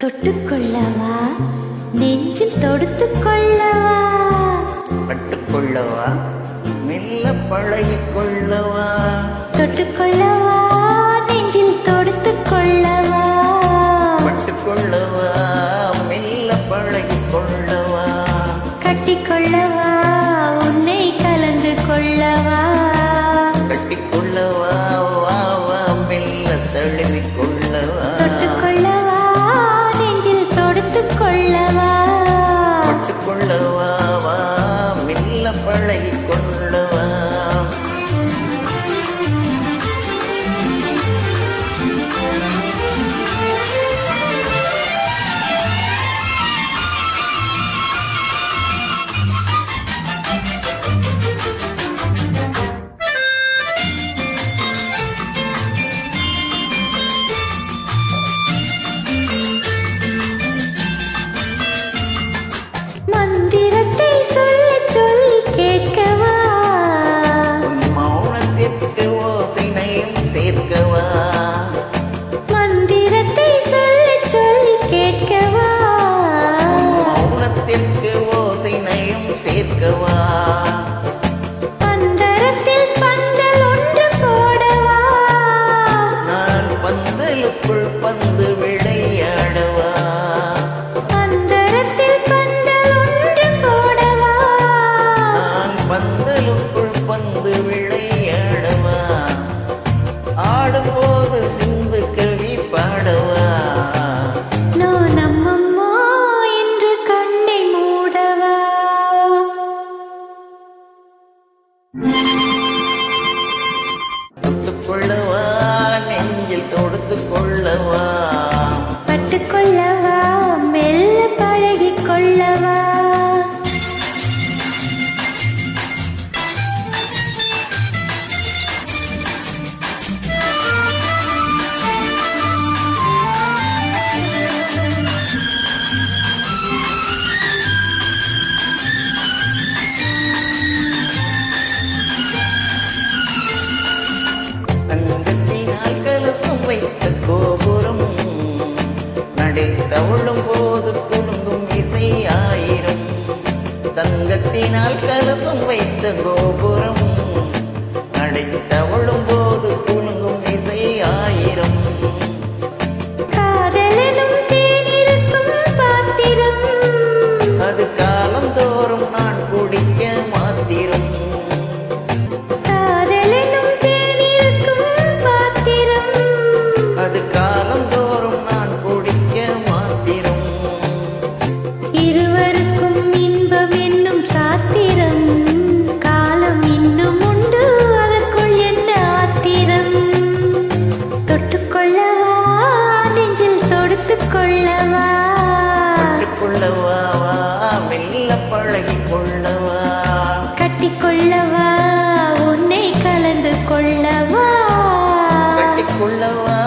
தொட்டுக்கொள்ளவா? நெஞ்சில் தொடுத்துக் கொள்ளவா பட்டுக்கொள்ளவா மெல்ல பழகிக் கொள்ளவா தொட்டுக்கொள்ளவா? நெஞ்சில் தொடுத்துக் கொள்ளவா பட்டுக்கொள்ளவா மெல்ல பழகிக் கொள்ளவா கட்டிக்கொள்ளவா? உன்னை கலந்து கொள்ளவா? கட்டிக்கொள்ளவா? மெல்ல சேர்க்கவா? மந்திரத்தை சொல்ல சொல்லி கேட்கவா? மௌனத்திற்கு ஓசைனையும் சேர்க்கவா? பந்தரத்தில் பந்தல் ஒன்று போடவா? நான் பந்தலுக்குள் பந்து விளையாடவா? அந்தரத்தில் பந்தல் ஒன்று போடவா? நான் பந்தலுக்குள் பந்து விளையாடவா ஆடும்போது சிந்து கவி பாடவா. நான் நம்மம்மா என்று கண்ணை மூடவா. தொட்டுக் கொள்ளவா நெஞ்சில் தொடுத்துக் கொள்ளவா தங்கத்தினால் கலசம் வைத்த கோபுரம். நடை போது குலுங்கும் இசை ஆயிரம் தங்கத்தினால் கலசம் வைத்த கோபுரம். நடை கொள்ளவா? கொள்ளவா மெல்ல பழகி கொள்ளவா கட்டிக்கொள்ளவா? உன்னை கலந்து கொள்ளவா? கட்டிக்கொள்ளவா?